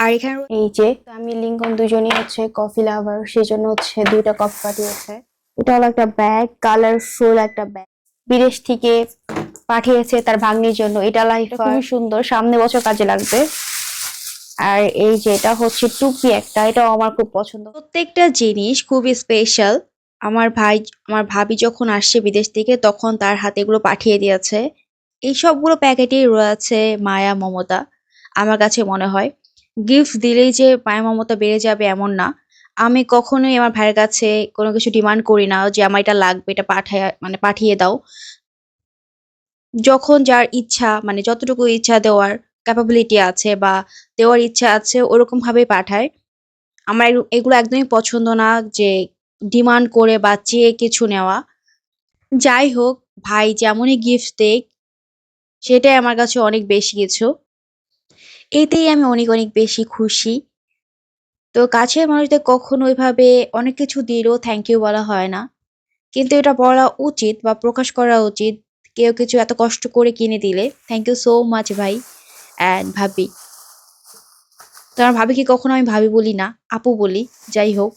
আর এখানে এই যে আমি লিঙ্কন দুজনই হচ্ছে কফি লাভার সেজন্য হচ্ছে দুইটা কফি পাঠিয়েছে। এটা হলো একটা ব্যাগ কালারফুল একটা ব্যাগ বিদেশ থেকে পাঠিয়েছে তার ভাগ্নির জন্য। এটা লাইফ খুবই সুন্দর সামনে বছর কাজে লাগবে। আর এই যে এটা হচ্ছে টুপি একটা এটাও আমার খুব পছন্দ। প্রত্যেকটা জিনিস খুবই স্পেশাল আমার ভাই আমার ভাবি যখন আসছে বিদেশ থেকে তখন তার হাতে এগুলো পাঠিয়ে দিয়েছে। এই সবগুলো প্যাকেটেই রয়েছে মায়া মমতা। আমার কাছে মনে হয়। গিফট দিলেই যে মায়া মমতা বেড়ে যাবে এমন না। আমি কখনোই আমার ভাইয়ের কাছে কোনো কিছু ডিমান্ড করি না যে আমার এটা লাগবে, এটা পাঠায় মানে পাঠিয়ে দাও। যখন যার ইচ্ছা মানে যতটুকু ইচ্ছা দেওয়ার ক্যাপাবিলিটি আছে বা দেওয়ার ইচ্ছা আছে ওরকম ভাবেই পাঠায়। আমার এগুলো একদমই পছন্দ না যে ডিমান্ড করে বা চেয়ে কিছু নেওয়া। যাই হোক, ভাই যেমনই গিফট দেখ সেটাই আমার কাছে অনেক বেশি কিছু। এতেই আমি অনেক অনেক বেশি খুশি। তো কাছের মানুষদের কখনো ওইভাবে অনেক কিছু দিলেও থ্যাংক ইউ বলা হয় না। কিন্তু এটা বলা উচিত বা প্রকাশ করা উচিত। কেউ কিছু এত কষ্ট করে কিনে দিলে থ্যাংক ইউ সো মাচ ভাই অ্যান্ড ভাবি। তো আমার ভাবিকে কখনো আমি ভাবি বলি না, আপু বলি, যাই হোক।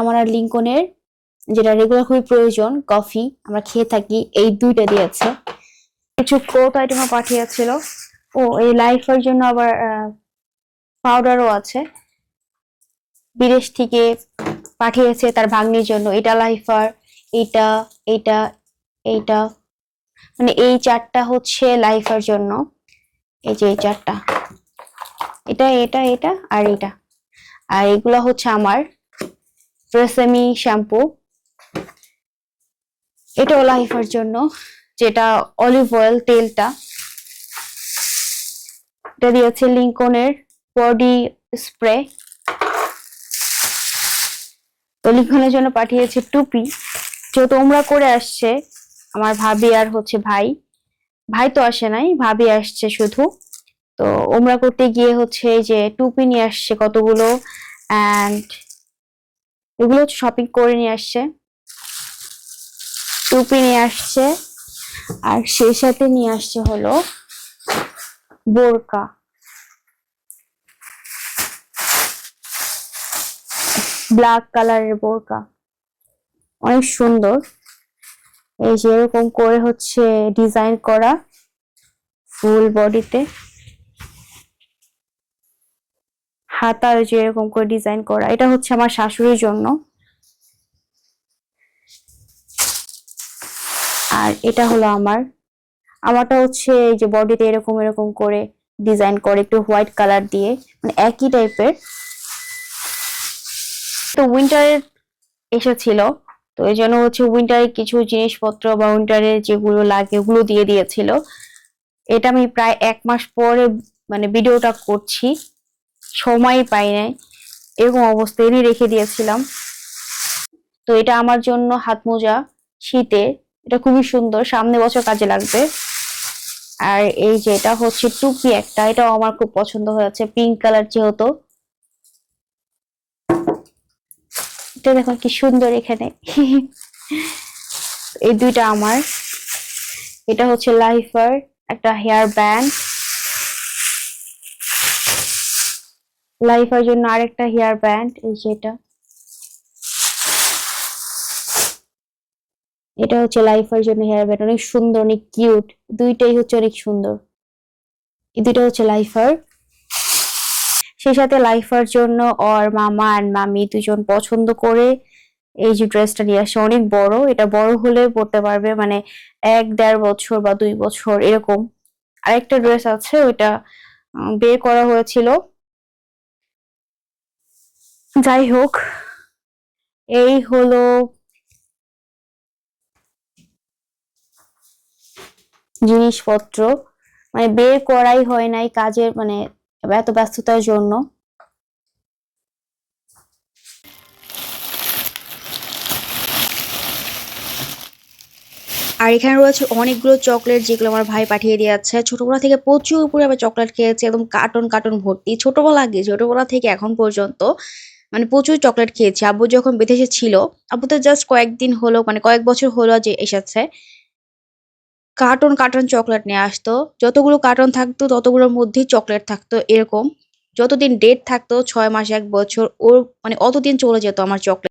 আমার আর লিঙ্কনের যেটা রেগুলার খুবই প্রয়োজন কফি আমরা খেয়ে থাকি, এই দুইটা দিয়েছে। কিছু কোট আইটেমও পাঠিয়েছিল। ও, এই লাইফের জন্য আবার পাউডারও আছে। বিদেশ থেকে পাঠিয়েছে তার ভাগ্নির জন্য। এটা লাইফার এটা এটা, এইটা। মানে এই চারটা হচ্ছে লাইফার জন্য। এই যে এই চারটা। এটা এটা এটা আর এটা আর এগুলা হচ্ছে আমার ট্রেসেমি শ্যাম্পু এটাও লাইফের জন্য, যেটা অলিভ অয়েল তেলটা। এটা দিয়েছে লিঙ্কনের বডি স্প্রে। তো জন্য পাঠিয়েছে টুপি। যেহেতু তোমরা করে আসছে, আমার ভাবি আর হচ্ছে ভাই। ভাই তো আসে নাই, ভাবি আসছে শুধু। তো ওমরা করতে গিয়ে হচ্ছে যে টুপি নিয়ে আসছে কতগুলো অ্যান্ড এগুলো শপিং করে নিয়ে আসছে। টুপি নিয়ে আসছে, আর সেই সাথে নিয়ে আসছে হলো বোরকা। ব্ল্যাক কালারের বোরকা। অনেক সুন্দর। এই যে এরকম করে হচ্ছে ডিজাইন করা ফুল বডিতে হাতার যে এরকম করে ডিজাইন করা। এটা হচ্ছে আমার শাশুড়ির জন্য। আর এটা হলো আমার। আমারটা হচ্ছে এই যে বডিতে এরকম এরকম করে ডিজাইন করে একটু হোয়াইট কালার দিয়ে মানে একই টাইপের তো উইন্টারের এসেছিল, তো এই জন্য হচ্ছে উইন্টারে কিছু জিনিসপত্র বা উইন্টারে যেগুলো লাগে ওগুলো দিয়ে দিয়েছিল। এটা আমি প্রায় এক মাস পরে মানে ভিডিওটা করছি, সময় পাই নাই, এরকম অবস্থায় রেখে দিয়েছিলাম। তো এটা আমার জন্য হাত মোজা, শীতে এটা খুবই সুন্দর, সামনে বছর কাজে লাগবে। আর এই যে এটা হচ্ছে টুপি একটা, এটাও আমার খুব পছন্দ হয়েছে পিঙ্ক কালার যেহেতু। এটা দেখো কি সুন্দর এখানে। এই দুইটা আমার। এটা হচ্ছে লাইফার একটা হেয়ার ব্যান্ড লাইফার জন্য আরেকটা হেয়ার ব্যান্ড এই যেটা এটা হচ্ছে লাইফার জন্য হেয়ার ব্যান্ড অনেক সুন্দর, অনেক কিউট দুইটাই হচ্ছে অনেক সুন্দর। এই দুইটা হচ্ছে লাইফার সেই সাথে লাইফার জন্য ওর মামা আর মামি দুজন পছন্দ করে। এই যে ড্রেসটা নিয়ে আসে, অনেক বড়। এটা বড় হলে পড়তে পারবে মানে এক দেড় বছর বা দুই বছর, এরকম। আরেকটা ড্রেস আছে, ওইটা বের করা হয়েছিল। যাই হোক, এই হলো জিনিসপত্র মানে বের করাই হয় নাই কাজের মানে এত ব্যস্ততার জন্য আর এখানে রয়েছে অনেকগুলো চকলেট যেগুলো আমার ভাই পাঠিয়ে দিয়েছে ছোটবেলা থেকে প্রচুর উপরে পরিমাণে চকলেট খেয়েছে একদম কার্টন কার্টন ভর্তি ছোটবেলা আগে ছোটবেলা থেকে এখন পর্যন্ত মানে প্রচুর চকলেট খেয়েছি। আব্বু যখন বিদেশে ছিল, আব্বু তো জাস্ট কয়েকদিন হলো মানে কয়েক বছর হলো যে এসেছে। কার্টন, কার্টন চকলেট নিয়ে আসতো। যতগুলো কার্টন থাকতো ততগুলোর মধ্যেই চকলেট থাকতো এরকম। যতদিন ডেট থাকতো ছয় মাস এক বছর ওর মানে অতদিন চলে যেত আমার চকলেট।